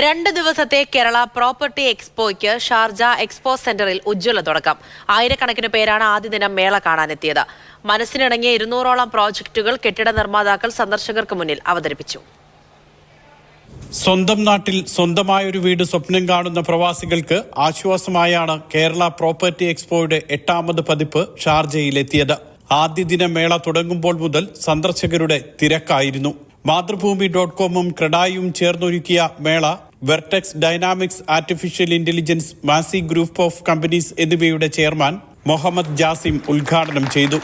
രണ്ട് ദിവസത്തെ കേരള പ്രോപ്പർട്ടി എക്സ്പോയ്ക്ക് ഷാർജ എക്സ്പോ സെന്ററിൽ ഉജ്ജ്വല തുടക്കം. ആയിരക്കണക്കിന് പേരാണ് ആദ്യ ദിനം മേള കാണാനെത്തിയത്. മനസ്സിനിണങ്ങിയ ഇരുന്നൂറോളം പ്രോജക്റ്റുകൾ കെട്ടിട നിർമ്മാതാക്കൾ സന്ദർശകർക്ക് മുന്നിൽ അവതരിപ്പിച്ചു. സ്വന്തം നാട്ടിൽ സ്വന്തമായൊരു വീട് സ്വപ്നം കാണുന്ന പ്രവാസികൾക്ക് ആശ്വാസമായാണ് കേരള പ്രോപ്പർട്ടി എക്സ്പോയുടെ എട്ടാമത് പതിപ്പ് ഷാർജയിലെത്തിയത്. ആദ്യ ദിന മേള തുടങ്ങുമ്പോൾ മുതൽ സന്ദർശകരുടെ തിരക്കായിരുന്നു. മാതൃഭൂമി ഡോട്ട് കോമും ക്രഡായും ചേർന്നൊരുക്കിയ മേള Vertex Dynamics artificial intelligence Masi group of companies എന്നിവയുടെ ചെയർമാൻ മുഹമ്മദ് ജാസിം ഉദ്ഘാടനം ചെയ്തു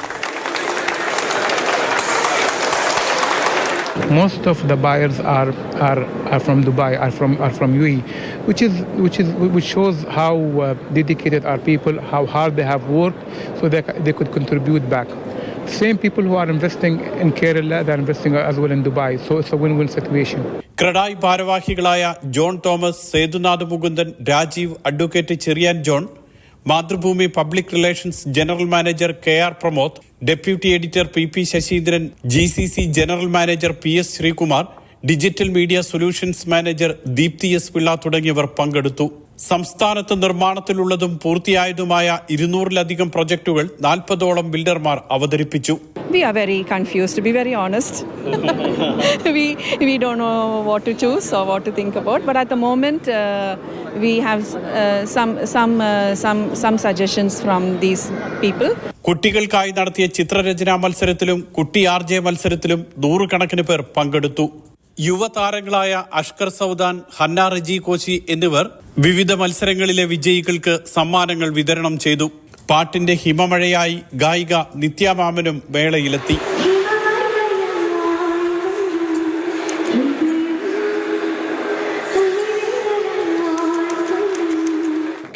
most of the buyers are are, are from Dubai, are from are from UAE, which is which is which shows how uh, dedicated our people, how hard they have worked, so they they could contribute back. Same people who are investing in Kerala, they're investing as well in Dubai, so it's a win-win situation. CREDAI ഭാരവാഹികളായ John Thomas Sethunath Mukundan Rajeev advocate Cheriyan John Mathrubhumi public relations general manager K R Pramod deputy editor P P Sasheendran G C C general manager P S Sreekumar digital media solutions manager Deepthi S Pillai തുടങ്ങിയവർ പങ്കെടുത്തു സംസ്ഥാനത്ത് നിർമ്മാണത്തിലുള്ളതും പൂർത്തിയായതുമായ ഇരുന്നൂറിലധികം പ്രൊജക്ടുകൾ നാൽപ്പതോളം ബിൽഡർമാർ അവതരിപ്പിച്ചു We are very confused, to be very honest. we, we don't know what to choose or what to think about. But at the moment, uh, we have uh, some, some, uh, some, some suggestions from these people. കുട്ടികൾക്കായി നടത്തിയ ചിത്രരചനാ മത്സരത്തിലും കുട്ടി R J മത്സരത്തിലും നൂറുകണക്കിന് പേർ പങ്കെടുത്തു യുവതാരങ്ങളായ അഷ്കർ സൗദാൻ ഹന്ന റജി കോശി എന്നിവർ വിവിധ മത്സരങ്ങളിലെ വിജയികൾക്ക് സമ്മാനങ്ങൾ വിതരണം ചെയ്തു. പാട്ടിന്റെ ഹിമമഴയായി ഗായിക നിത്യാമാമനും വേളയിലെത്തി.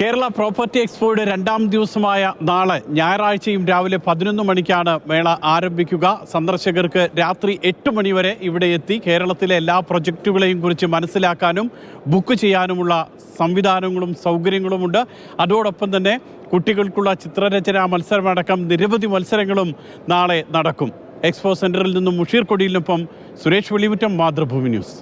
കേരള പ്രോപ്പർട്ടി എക്സ്പോയുടെ രണ്ടാം ദിവസമായ നാളെ ഞായറാഴ്ചയും രാവിലെ പതിനൊന്ന് മണിക്കാണ് മേള ആരംഭിക്കുക. സന്ദർശകർക്ക് രാത്രി എട്ട് മണിവരെ ഇവിടെ എത്തി കേരളത്തിലെ എല്ലാ പ്രൊജക്റ്റുകളെയും കുറിച്ച് മനസ്സിലാക്കാനും ബുക്ക് ചെയ്യാനുമുള്ള സംവിധാനങ്ങളും സൗകര്യങ്ങളുമുണ്ട്. അതോടൊപ്പം തന്നെ കുട്ടികൾക്കുള്ള ചിത്രരചനാ മത്സരമടക്കം നിരവധി മത്സരങ്ങളും നാളെ നടക്കും. എക്സ്പോ സെന്ററിൽ നിന്നും മുഷീർ കൊടിയിലിനൊപ്പം സുരേഷ് വെളിമുറ്റം മാതൃഭൂമി ന്യൂസ്.